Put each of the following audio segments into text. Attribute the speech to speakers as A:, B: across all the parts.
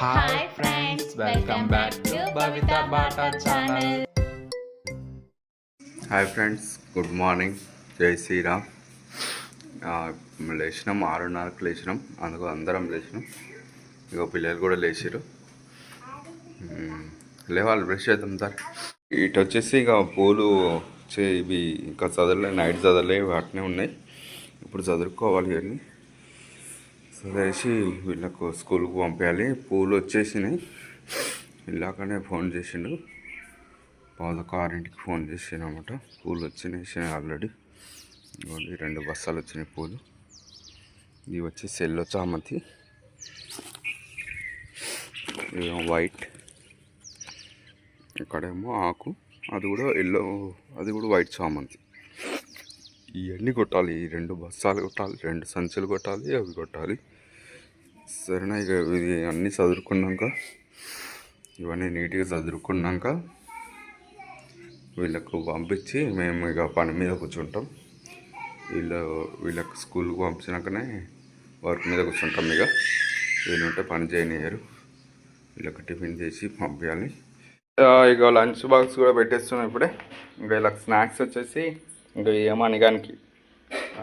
A: Hi friends welcome back to Bavitha Bata channel
B: hi friends good morning జై శ్రీరామ్ లేచినాం ఆరున్నరకు లేచినాం. అందుకు అందరం లేచినాం. ఇక పిల్లలు కూడా లేచారు లేవాలి బ్రష్ చేద్దాం సార్. ఇటు వచ్చేసి ఇక పూలు వచ్చే ఇవి ఇంకా చదవలే నైట్ చదవలే వాటినే ఉన్నాయి. ఇప్పుడు చదువుకోవాలి అని చదివేసి వీళ్ళకు స్కూల్కి పంపించాలి పూలు వచ్చేసినాయి. ఇలాకనే ఫోన్ చేసిండు. పాదొక ఆరింటికి ఫోన్ చేసిన అనమాట పూలు వచ్చినాయి ఆల్రెడీ. రెండు బస్తాలు వచ్చినాయి పూలు. ఇవి వచ్చి సెల్లో చామంతి. ఇదేమో వైట్. ఇక్కడేమో ఆకు. అది కూడా ఎల్లో అది కూడా వైట్ చామంతి. ఇవన్నీ కొట్టాలి. ఈ రెండు బస్తాలు కొట్టాలి రెండు సంచులు కొట్టాలి అవి కొట్టాలి. సరేనా ఇక ఇది అన్నీ చదువుకున్నాక ఇవన్నీ నీట్గా చదువుకున్నాక వీళ్ళకు పంపించి మేము ఇక పని మీద కూర్చుంటాం. వీళ్ళ వీళ్ళకి స్కూల్కి పంపించినాకనే వర్క్ మీద కూర్చుంటాం ఇక. వీళ్ళుంటే పని చేయనియరు వీళ్ళకి టిఫిన్ చేసి పంపించాలి. ఇక లంచ్ బాక్స్ కూడా పెట్టేస్తున్నాం ఇప్పుడే. ఇంకా వీళ్ళకి స్నాక్స్ వచ్చేసి ఇంకా ఏమో అనగానికి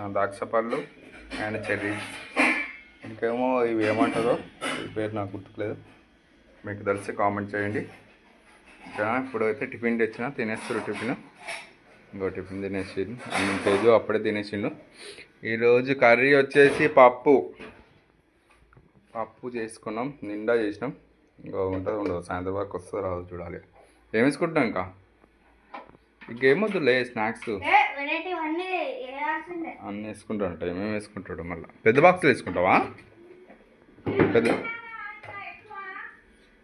B: ద్రాక్ష పళ్ళు అండ్ చెర్రీస్ ఇంకేమో ఇవి ఏమంటారో ఈ పేరు నాకు గుర్తులేదు. మీకు తెలిసి కామెంట్ చేయండి. ఇంకా ఇప్పుడైతే టిఫిన్ తెచ్చిన తినేస్తారు టిఫిన్. ఇంకో టిఫిన్ తినేసిండు అన్నం అప్పుడే తినేసిండు. ఈరోజు కర్రీ వచ్చేసి పప్పు. పప్పు చేసుకున్నాం నిండా చేసినాం. ఇంకా ఉంటుంది ఉండదు సాయంత్రం వరకు వస్తుందో రాదు చూడాలి. ఏమేసుకుంటాం ఇంకా? ఇంకేమొద్దులే స్నాక్స్. అన్నీ వేసుకుంటాడంట మేము వేసుకుంటాడు మళ్ళీ? పెద్ద బాక్సులు వేసుకుంటావా? పెద్ద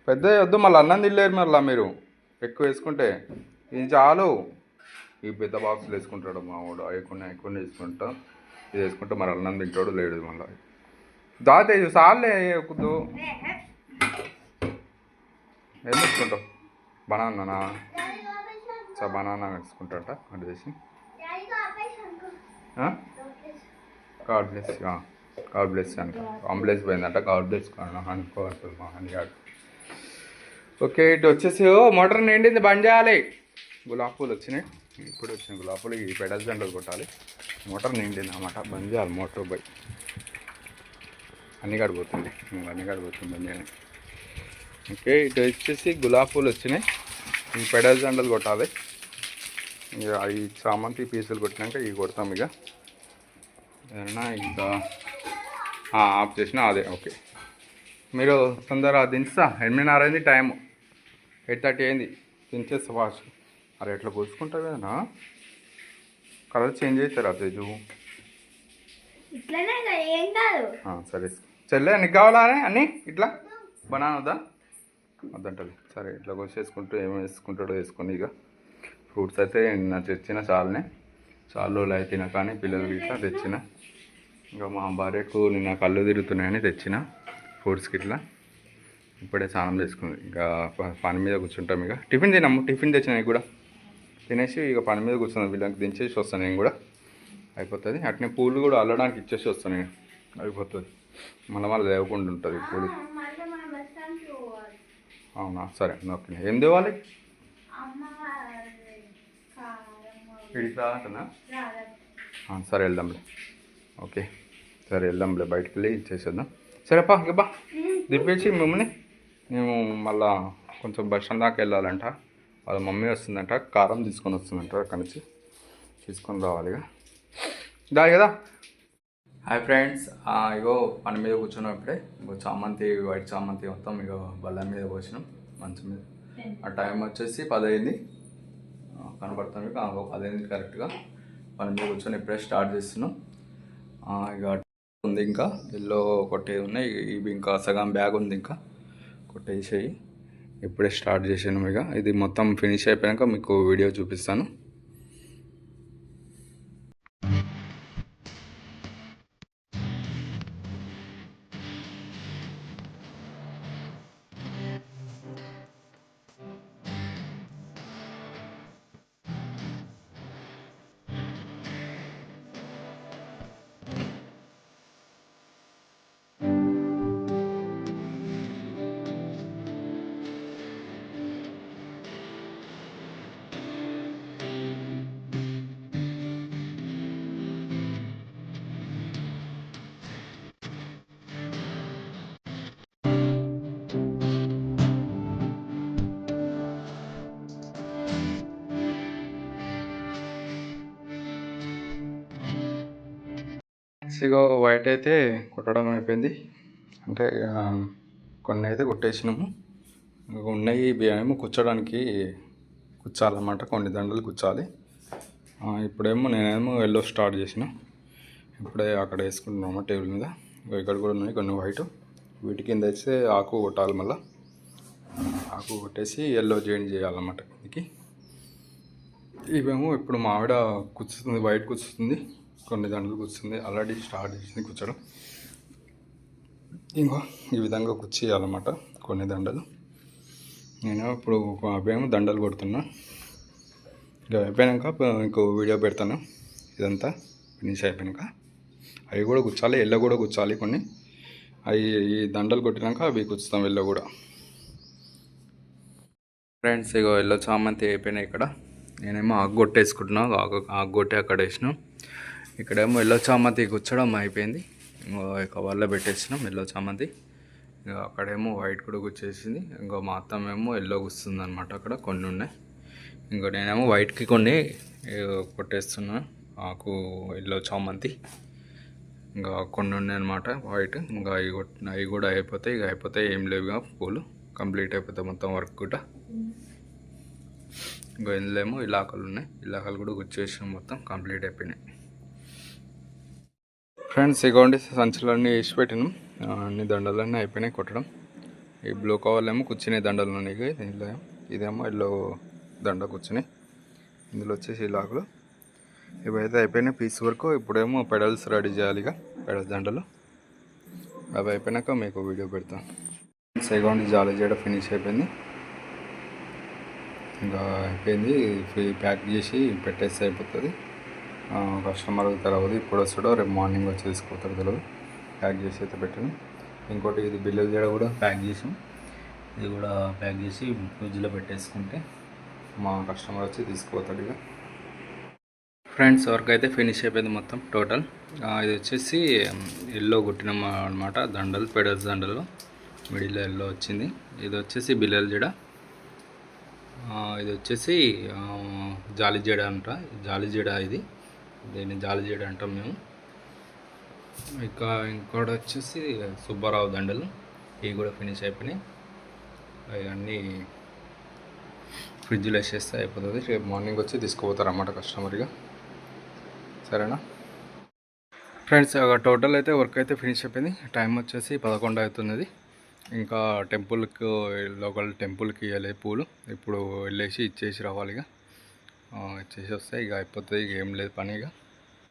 B: పెద్ద వద్దు మళ్ళీ అన్నం తినలేరు మళ్ళీ మీరు. ఎక్కువ వేసుకుంటే ఇది చాలు. ఈ పెద్ద బాక్సులు వేసుకుంటాడు మా వాడు. ఎక్కువ ఎక్కువ వేసుకుంటా. ఇది వేసుకుంటే మరి అన్నం తింటాడు లేడు మళ్ళీ. దాతే సార్లే ఎక్కుద్దు ఏం వేసుకుంటావు? బనానా సా బనానా వేసుకుంటాట అటు చేసి. గాడ్ బ్లెస్ గాడ్ బ్లెస్ అంట అంబులెన్స్ పోయిందంట గాడ్ బ్లెస్ అనుకోవట్లేదు మా హనిగాడు ఓకే ఇటు వచ్చేసి మోటార్ నిండింది బంద్ చేయాలి. గులాబ్ పూలు వచ్చినాయి. ఇప్పుడు వచ్చిన గులాబీ పూలు ఈ పెడల్ జెండలు కొట్టాలి. మోటార్ నిండింది అన్నమాట బంద్ చేయాలి మోటార్ బై అన్ని గడిపోతుంది అన్ని గడిపోతుంది బంద్ చేయాలి. ఓకే ఇటు వచ్చేసి గులాబ్ పూలు వచ్చినాయి. ఈ పెడల్ జెండలు కొట్టాలి. ఇక ఈ చామంతి పీసులు కొట్టినాక ఇవి కొడతాం ఇక. ఏదైనా ఇంకా ఆఫ్ చేసిన అదే ఓకే. మీరు తొందరగా దించుతా. ఎనిమిదిన్నర అయింది టైం ఎయిట్ థర్టీ అయింది. దించేస్తా ఫాస్ట్. అరే ఎట్లా కూర్చుకుంటావు కదా? కలర్ చేంజ్ అవుతారా ఆ, సరే. చెల్లె నీకు కావాలా అని అన్నీ? ఇట్లా? బనానా వద్దా? వద్దంటది సరే ఇట్లా కోసేసుకుంటూ ఏం వేసుకుంటాడో వేసుకొని ఇక. ఫ్రూట్స్ అయితే నిన్న తెచ్చిన చాలానే. చాలా రోజులు అయితే తిన కానీ పిల్లలకి ఇట్లా తెచ్చిన. ఇంకా మా భార్యకు నిన్న కళ్ళు తిరుగుతున్నాయని తెచ్చిన ఫ్రూట్స్కి ఇట్లా ఇప్పుడే స్నానం చేసుకుంది. ఇంకా పని మీద కూర్చుంటాం ఇక. టిఫిన్ తినము టిఫిన్ తెచ్చిన కూడా. తినేసి ఇక పని మీద కూర్చున్నాం. వీళ్ళకి దించేసి వస్తాను నేను కూడా. అయిపోతుంది. అట్నే పూలు కూడా అల్లడానికి ఇచ్చేసి వస్తాను నేను. అయిపోతుంది. మళ్ళీ మళ్ళీ లేవకుండా ఉంటుంది పూలు. అవునా? సరే. ఓకే ఏం తేవాలి
C: అమ్మ కారం
B: ఇడికి రాకనా
C: రాదు
B: ఆ, సరే వెళ్దాంలే. ఓకే. సరే వెళ్దాంలే బయటికి వెళ్ళి ఇచ్చేసేద్దాం సరేపా ఇంకబ్బా దిప్పేసి మిమ్మల్ని మేము మళ్ళా కొంచెం బస్ స్టాండ్ దాకా వెళ్ళాలంట. వాళ్ళ మమ్మీ వస్తుందంట కారం తీసుకొని వస్తుందంట అక్కడి నుంచి తీసుకొని రావాలి ఇక. దా కదా హాయ్ ఫ్రెండ్స్ ఇగో పని మీద కూర్చున్నాం ఇప్పుడే. ఇంకో చామంతి వైట్ చామంతి మొత్తం ఇగో బల్ల మీద పోసినాం మంచం మీద. ఆ టైం వచ్చేసి పదైంది. కనబడుతుంది మీకు పదిహేను కరెక్ట్గా పని మీద కూర్చొని ఇప్పుడే స్టార్ట్ చేస్తున్నాం. ఇక ఉంది ఇంకా ఎల్లో కొట్టే ఉన్నాయి. ఇవి ఇంకా సగం బ్యాగ్ ఉంది ఇంకా కొట్టేసేయి. ఇప్పుడే స్టార్ట్ చేసాను ఇక ఇది మొత్తం ఫినిష్ అయిపోయాక మీకు వీడియో చూపిస్తాను. మ్యాక్సిగో వైట్ అయితే కుట్టడం అయిపోయింది. అంటే కొన్ని అయితే కుట్టేసినాము. ఉన్నాయి ఏమో కూర్చోడానికి కూర్చాలన్నమాట. కొన్ని దండలు కూర్చాలి. ఇప్పుడేమో నేనేమో ఎల్లో స్టార్ట్ చేసిన. ఇప్పుడే అక్కడ వేసుకుంటున్నాము టేబుల్ మీద. ఇక్కడ కూడా ఉన్నాయి కొన్ని వైట్. వీటి కింద అయితే ఆకు కొట్టాలి మళ్ళీ. ఆకు కొట్టేసి ఎల్లో జాయిన్ చేయాలన్నమాట. దీనికి. ఇవేమో ఇప్పుడు మావిడ కూర్చుతుంది వైట్ కూర్చుతుంది కొన్ని దండలు కూర్చుంది. ఆల్రెడీ స్టార్ట్ చేసింది కూర్చోడం. ఇంకో ఈ విధంగా కూర్చేయాలన్నమాట కొన్ని దండలు. నేను ఇప్పుడు ఒక అభ్యాయం దండలు కొడుతున్నా. ఇక అయిపోయాక ఇంకో వీడియో పెడతాను. ఇదంతా ఫినిష్ అయిపోయాక అవి కూడా కూర్చాలి ఎల్లో కూడా కూర్చాలి కొన్ని. అవి ఈ దండలు కొట్టినాక అవి కూర్చుతాం ఎల్లో కూడా. ఫ్రెండ్స్ ఇక ఎల్లో చామంతి అయిపోయినాయి ఇక్కడ. నేనేమో ఆకు కొట్టేసుకుంటున్నా. ఆకు ఆకు కొట్టి అక్కడ వేసినాం. ఇక్కడేమో ఎల్లో చామంతి గుచ్చడం అయిపోయింది. ఇంకో కవర్లో పెట్టేసినాం ఎల్లో చామంతి. ఇంకా అక్కడేమో వైట్ కూడా గుచ్చేసింది. ఇంకో మా అత్తమేమో ఎల్లో గుస్తుంది అనమాట అక్కడ కొన్ని ఉన్నాయి. ఇంకో నేనేమో వైట్కి కొన్ని కొట్టేస్తున్నాను కొట్టేస్తున్నా. ఆకు ఎల్లో చామంతి. ఇంకా కొన్ని ఉన్నాయి అనమాట వైట్. ఇంకా అవి కొట్టిన అవి కూడా అయిపోతాయి. ఇక అయిపోతాయి. ఏం లేవుగా పూలు. కంప్లీట్ అయిపోతాయి మొత్తం వర్క్ కూడా. ఇంకా ఇందులో ఏమో ఇలాకలు ఉన్నాయి. ఇలాకలు కూడా గుచ్చేసిన మొత్తం. కంప్లీట్ అయిపోయినాయి. ఫ్రెండ్స్ ఇగోండి సంచులన్నీ వేసి పెట్టినాం. అన్ని దండలన్నీ అయిపోయినాయి కొట్టడం. ఈ బ్లూ కవర్లేమో కూర్చునే దండలు ఉన్నాయి ఇక ఇదేమో ఇల్లు దండ కూర్చుని ఇందులో వచ్చేసి ఇలాకులు ఇవైతే అయిపోయినాయి పీస్ వరకు. ఇప్పుడేమో పెడల్స్ రెడీ చేయాలి ఇక పెడల్ దండలు. అవి అయిపోయినాక మీకు వీడియో పెడతాను సెకండ్ జాలి చేయడం ఫినిష్ అయిపోయింది. ఇంకా అయిపోయింది. ప్యాక్ చేసి పెట్టేస్తే అయిపోతుంది. కస్టమర్ తెలియదు ఇప్పుడు వస్తాడో? రేపు మార్నింగ్ వచ్చి తీసుకుపోతాడు తెలియదు ప్యాక్ చేసి అయితే పెట్టాను. ఇంకోటి ఇది బిల్లులు జడ కూడా ప్యాక్ చేసాం. ఇది కూడా ప్యాక్ చేసి ఫ్రిడ్జ్లో పెట్టేసుకుంటే మా కస్టమర్ వచ్చి తీసుకుపోతాడు ఇక. ఫ్రెండ్స్ వర్క్ అయితే ఫినిష్ అయిపోయింది మొత్తం టోటల్. ఇది వచ్చేసి ఎల్లో కుట్టినాం అనమాట దండలు పెడల్స్ దండలు. మిడిల్లో ఎల్లో వచ్చింది. ఇది వచ్చేసి బిల్లల జడ. ఇది వచ్చేసి జాలి జడ అంట. జాలి జడ ఇది. దీన్ని జాలి చేయడం అంటాం మేము. ఇంకా ఇంకోటి వచ్చేసి సుబ్బారావు దండలు. ఇవి కూడా ఫినిష్ అయిపోయినాయి. అవన్నీ ఫ్రిడ్జ్లో వేసేస్తే అయిపోతుంది. రేపు మార్నింగ్ వచ్చి తీసుకుపోతారు అన్నమాట కస్టమర్గా సరేనా? ఫ్రెండ్స్ టోటల్ అయితే వర్క్ అయితే ఫినిష్ అయిపోయింది. టైం వచ్చేసి పదకొండు అవుతున్నది. ఇంకా టెంపుల్కి లోకల్ టెంపుల్కి వెళ్ళే పూలు ఇప్పుడు వెళ్ళేసి ఇచ్చేసి రావాలి చేసి వస్తాయి వస్తే ఇక అయిపోతుంది ఇక ఏం లేదు పని ఇక.